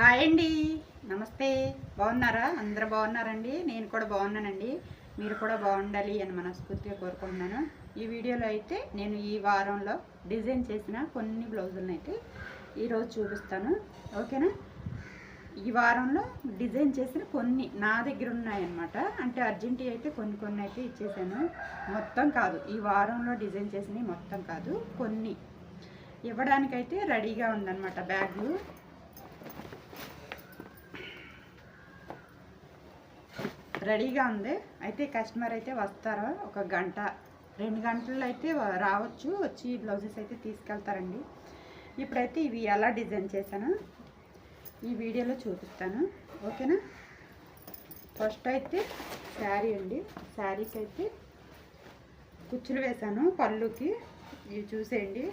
Hi అండి. నమస్తే. బాగున్నారా? అందరూ బాగున్నారండి? నేను కూడా బాగున్నానండి. మీరు కూడా బాగుండాలి అని మనస్ఫూర్తిగా కోరుకుంటున్నాను. ఈ వీడియోలో అయితే నేను ఈ వారంలో డిజైన్ చేసిన కొన్ని బ్లౌజులను అయితే ఈరోజు చూపిస్తాను. ఓకేనా? ఈ వారంలో డిజైన్ చేసిన కొన్ని నా దగ్గర ఉన్నాయన్నమాట. అంటే అర్జెంటీ అయితే కొన్ని కొన్ని అయితే ఇచ్చేసాను. మొత్తం కాదు. ఈ వారంలో డిజైన్ చేసినవి మొత్తం కాదు. కొన్ని. ఇవ్వడానికైతే రెడీగా ఉందన్నమాట బ్యాగులు. రెడీగా ఉంది. అయితే కస్టమర్ అయితే వస్తారు? ఒక గంట రెండు గంటలు అయితే రావచ్చు. వచ్చి బ్లౌజెస్ అయితే తీసుకెళ్తారండి. ఇప్పుడైతే ఇవి ఎలా డిజైన్ చేశాను? ఈ వీడియోలో చూపిస్తాను. ఓకేనా? ఫస్ట్ అయితే శారీ అండి. శారీకి అయితే కుచ్చులు వేశాను పళ్ళుకి. ఇవి చూసేయండి.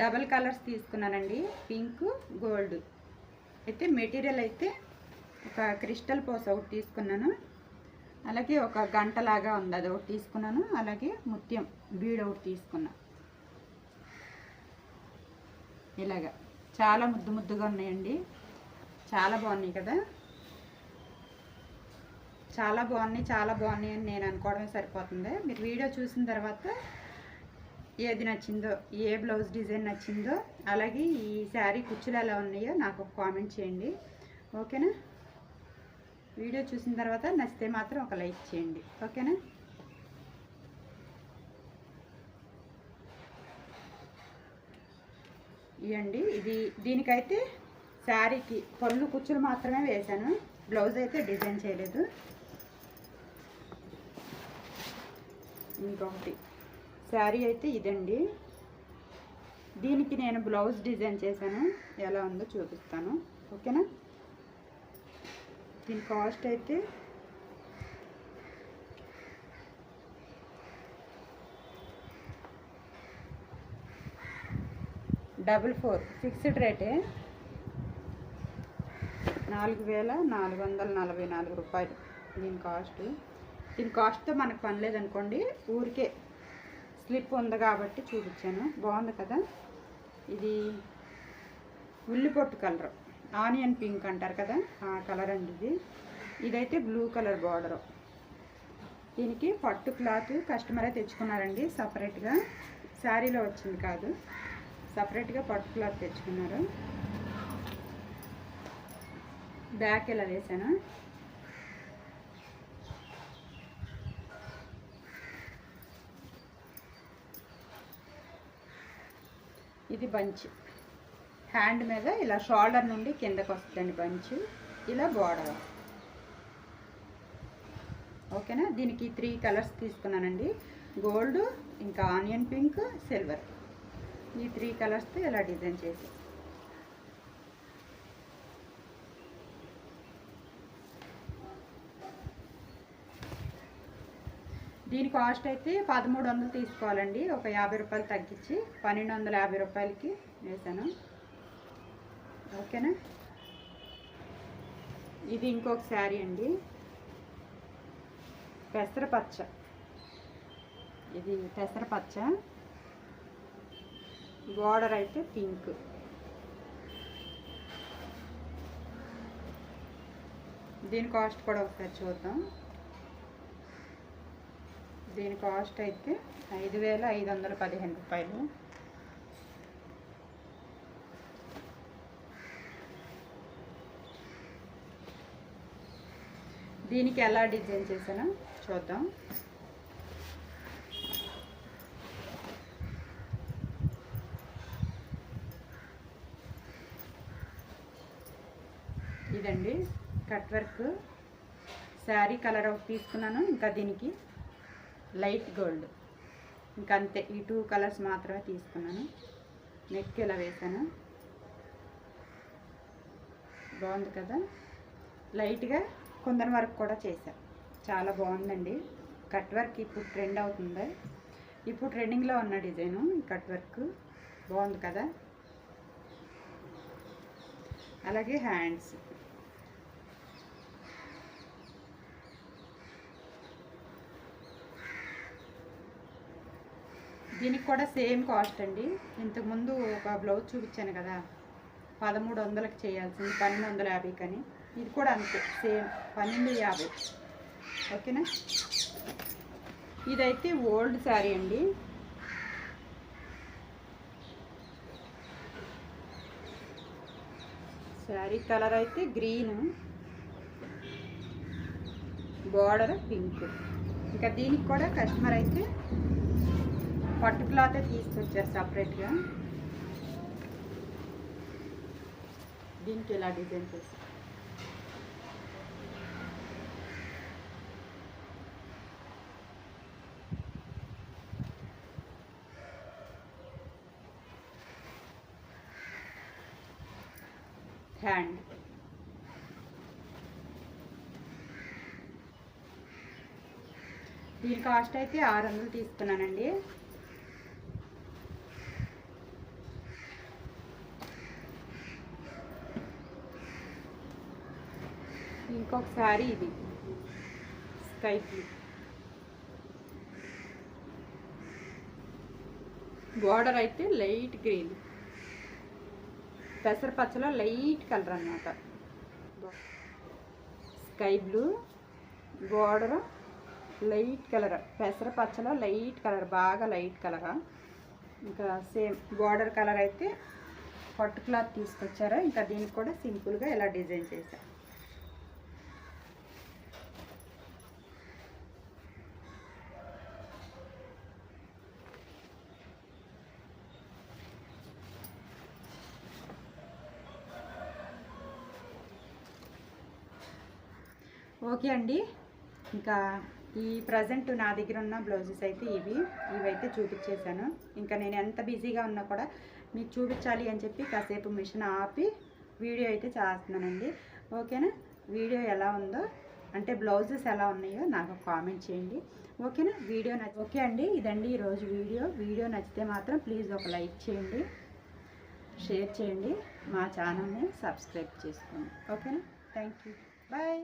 డబల్ కలర్స్ తీసుకున్నానండి. Pink gold. అయితే మెటీరియల్ అయితే ఒక క్రిస్టల్ పోస్ ఒకటి తీసుకున్నాను. అలాగే ఒక గంట లాగా ఉంది అది ఒకటి తీసుకున్నాను. అలాగే ముత్యం బీడ్ ఒకటి తీసుకున్నా. ఇలాగా. చాలా ముద్దు ముద్దుగా ఉన్నాయండి. చాలా బాగున్నాయి కదా. చాలా బాగున్నాయి చాలా బాగున్నాయి అని నేను అనుకోవడమే సరిపోతుంది. మీరు వీడియో చూసిన తర్వాత ఏది నచ్చిందో ఏ బ్లౌజ్ డిజైన్ నచ్చిందో అలాగే ఈ శారీ కుచ్చులు ఎలా ఉన్నాయో నాకు ఒక కామెంట్ చేయండి. ఓకేనా? వీడియో చూసిన తర్వాత నచ్చితే మాత్రం ఒక లైక్ చేయండి. ఓకేనా? ఇవ్వండి ఇది దీనికైతే శారీకి పళ్ళు కుచ్చులు మాత్రమే వేశాను. బ్లౌజ్ అయితే డిజైన్ చేయలేదు. ఇంకొకటి. శారీ అయితే ఇదండి. దీనికి నేను బ్లౌజ్ డిజైన్ చేశాను. ఎలా ఉందో చూపిస్తాను. ఓకేనా? దీని కాస్ట్ అయితే డబుల్ ఫోర్ ఫిక్స్డ్ రేటే నాలుగు వేల నాలుగు వందల నలభై నాలుగు రూపాయలు దీని కాస్ట్. దీని కాస్ట్తో మనకు పని లేదనుకోండి ఊరికే స్లిప్ ఉంది కాబట్టి చూపించాను. బాగుంది కదా? ఇది ఉల్లిపొట్టు కలర్. ఆనియన్ పింక్ అంటారు కదా? ఆ కలర్ అండి ఇది. ఇదైతే బ్లూ కలర్ బార్డరు. దీనికి పట్టు క్లాత్ కస్టమరే తెచ్చుకున్నారండి సపరేట్గా. శారీలో వచ్చింది కాదు. సపరేట్గా పట్టు క్లాత్ తెచ్చుకున్నారు. బ్యాక్ ఇలా వేసాను ఇది బంచ్. హ్యాండ్ మీద ఇలా షోల్డర్ నుండి కిందకు వస్తుందండి బంచ్. ఇలా బోర్డర్. ఓకేనా? దీనికి త్రీ కలర్స్ తీసుకున్నానండి. గోల్డ్ ఇంకా ఆనియన్ పింక్ సిల్వర్. ఈ త్రీ కలర్స్తో ఇలా డిజైన్ చేసి దీని కాస్ట్ అయితే పదమూడు వందలు తీసుకోవాలండి. ఒక యాభై రూపాయలు తగ్గించి పన్నెండు వందల యాభై రూపాయలకి వేసాను. ఓకేనా? ఇది ఇంకొక శారీ అండి. పెసరపచ్చ. ఇది పెసరపచ్చ. బార్డర్ అయితే పింక్. దీని కాస్ట్ కూడా ఒకసారి చూద్దాం. దీని కాస్ట్ అయితే ఐదు వేల ఐదు వందల పదిహేను రూపాయలు. దీనికి ఎలా డిజైన్ చేశానో చూద్దాం. ఇదండి కట్ వర్క్. శారీ కలర్ ఒకటి తీసుకున్నాను ఇంకా దీనికి లైట్ గోల్డ్. ఇంకంతే అంతే ఈ టూ కలర్స్ మాత్రమే తీసుకున్నాను. నెక్ ఇలా వేసాను. బాగుంది కదా. లైట్గా కొందరి వర్క్ కూడా చేశాను చాలా బాగుందండి. కట్ వర్క్ ఇప్పుడు ట్రెండ్ అవుతుంది. ఇప్పుడు ట్రెండింగ్లో ఉన్న డిజైను ఈ కట్ వర్క్. బాగుంది కదా. అలాగే హ్యాండ్స్. దీనికి కూడా సేమ్ కాస్ట్ అండి. ఇంతకుముందు ఒక బ్లౌజ్ చూపించాను కదా పదమూడు వందలకు చేయాల్సింది పన్నెండు వందల యాభై కానీ. ఇది కూడా అంతే సేమ్ పన్నెండు యాభై. ఓకేనా? ఇదైతే ఓల్డ్ శారీ అండి. శారీ కలర్ అయితే గ్రీన్ బార్డర్ పింక్. ఇంకా దీనికి కూడా కస్టమర్ అయితే పట్టు క్లాత్ తీసుకొచ్చారు సపరేట్గా. దీనికి ఇలా డిజైన్ చేసి హ్యాండ్. దీని కాస్ట్ అయితే ఆరు వందలు తీసుకున్నానండి. ఇంకొకసారి ఇది. స్కై బ్లూ బార్డర్ అయితే లైట్ గ్రీన్ పెసరపచ్చలో లైట్ కలర్ అన్నమాట. Sky blue border light colour పెసరపచ్చలో light colour బాగా లైట్ కలర్ ఇంకా సేమ్ బార్డర్ కలర్ అయితే పట్టు క్లాత్ తీసుకొచ్చారు. ఇంకా దీనికి కూడా సింపుల్గా ఇలా డిజైన్ చేశారు ఓకే అండి. ఇంకా ఈ ప్రజెంట్ నా దగ్గర ఉన్న బ్లౌజెస్ అయితే ఇవి. ఇవైతే చూపించేశాను. ఇంకా నేను ఎంత బిజీగా ఉన్నా కూడా మీకు చూపించాలి అని చెప్పి కాసేపు మిషన్ ఆపి వీడియో అయితే చేస్తున్నానండి. ఓకేనా? వీడియో ఎలా ఉందో అంటే బ్లౌజెస్ ఎలా ఉన్నాయో నాకు కామెంట్ చేయండి. ఓకేనా? వీడియో నచ్చ ఓకే అండి. ఇదండి ఈరోజు వీడియో. వీడియో నచ్చితే మాత్రం ప్లీజ్ ఒక లైక్ చేయండి. షేర్ చేయండి. మా ఛానల్ని సబ్స్క్రైబ్ చేసుకోండి. ఓకేనా? Thank you. బాయ్.